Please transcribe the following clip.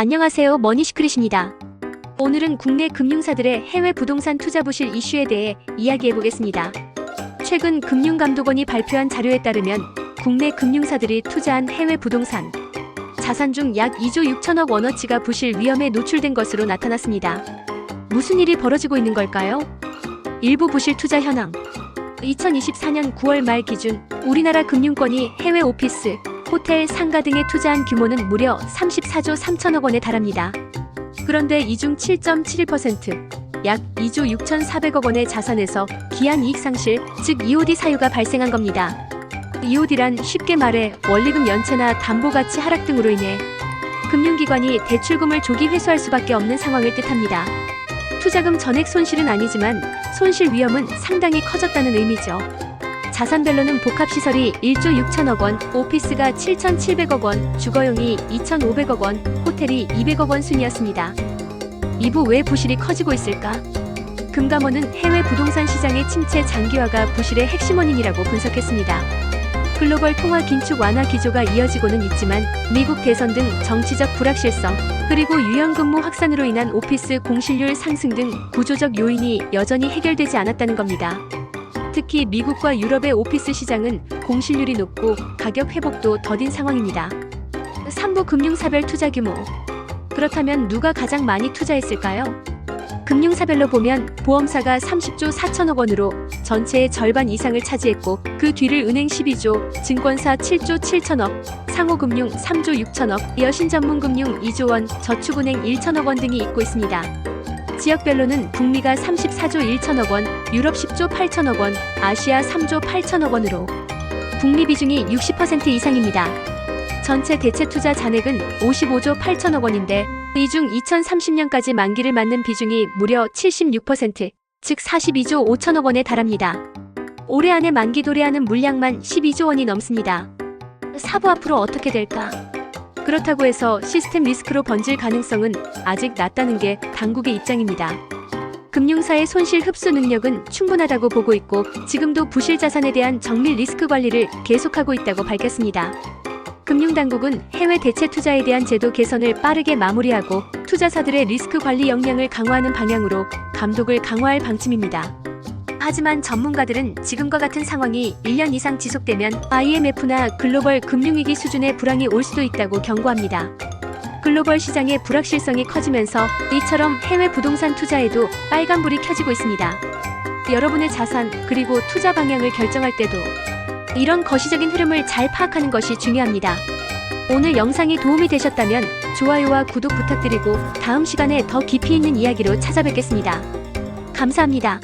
안녕하세요. 머니시크릿입니다. 오늘은 국내 금융사들의 해외 부동산 투자 부실 이슈에 대해 이야기해 보겠습니다. 최근 금융감독원이 발표한 자료에 따르면 국내 금융사들이 투자한 해외 부동산 자산 중 약 2조 6천억 원어치가 부실 위험에 노출된 것으로 나타났습니다. 무슨 일이 벌어지고 있는 걸까요? 일부 부실 투자 현황 2024년 9월 말 기준 우리나라 금융권이 해외 오피스, 호텔, 상가 등에 투자한 규모는 무려 34조 3천억 원에 달합니다. 그런데 이중 7.71%, 약 2조 6,400억 원의 자산에서 기한 이익 상실, 즉 EOD 사유가 발생한 겁니다. EOD란 쉽게 말해 원리금 연체나 담보 가치 하락 등으로 인해 금융기관이 대출금을 조기 회수할 수밖에 없는 상황을 뜻합니다. 투자금 전액 손실은 아니지만 손실 위험은 상당히 커졌다는 의미죠. 자산별로는 복합시설이 1조 6천억 원, 오피스가 7,700억 원, 주거용이 2,500억 원, 호텔이 200억 원 순이었습니다. 이부 왜 부실이 커지고 있을까? 금감원은 해외 부동산 시장의 침체 장기화가 부실의 핵심 원인이라고 분석했습니다. 글로벌 통화 긴축 완화 기조가 이어지고는 있지만 미국 대선 등 정치적 불확실성 그리고 유연근무 확산으로 인한 오피스 공실률 상승 등 구조적 요인이 여전히 해결되지 않았다는 겁니다. 특히 미국과 유럽의 오피스 시장은 공실률이 높고 가격 회복도 더딘 상황입니다. 3부 금융사별 투자 규모. 그렇다면 누가 가장 많이 투자했을까요? 금융사별로 보면 보험사가 30조 4천억 원으로 전체의 절반 이상을 차지했고 그 뒤를 은행 12조, 증권사 7조 7천억, 상호금융 3조 6천억, 여신전문금융 2조 원, 저축은행 1천억 원 등이 잇고 있습니다. 지역별로는 북미가 34조 1천억 원, 유럽 10조 8천억 원, 아시아 3조 8천억 원으로 북미 비중이 60% 이상입니다. 전체 대체 투자 잔액은 55조 8천억 원인데 이 중 2030년까지 만기를 맞는 비중이 무려 76%, 즉 42조 5천억 원에 달합니다. 올해 안에 만기 도래하는 물량만 12조 원이 넘습니다. 사부 앞으로 어떻게 될까? 그렇다고 해서 시스템 리스크로 번질 가능성은 아직 낮다는 게 당국의 입장입니다. 금융사의 손실 흡수 능력은 충분하다고 보고 있고 지금도 부실 자산에 대한 정밀 리스크 관리를 계속하고 있다고 밝혔습니다. 금융당국은 해외 대체 투자에 대한 제도 개선을 빠르게 마무리하고 투자사들의 리스크 관리 역량을 강화하는 방향으로 감독을 강화할 방침입니다. 하지만 전문가들은 지금과 같은 상황이 1년 이상 지속되면 IMF나 글로벌 금융위기 수준의 불황이 올 수도 있다고 경고합니다. 글로벌 시장의 불확실성이 커지면서 이처럼 해외 부동산 투자에도 빨간불이 켜지고 있습니다. 여러분의 자산 그리고 투자 방향을 결정할 때도 이런 거시적인 흐름을 잘 파악하는 것이 중요합니다. 오늘 영상이 도움이 되셨다면 좋아요와 구독 부탁드리고 다음 시간에 더 깊이 있는 이야기로 찾아뵙겠습니다. 감사합니다.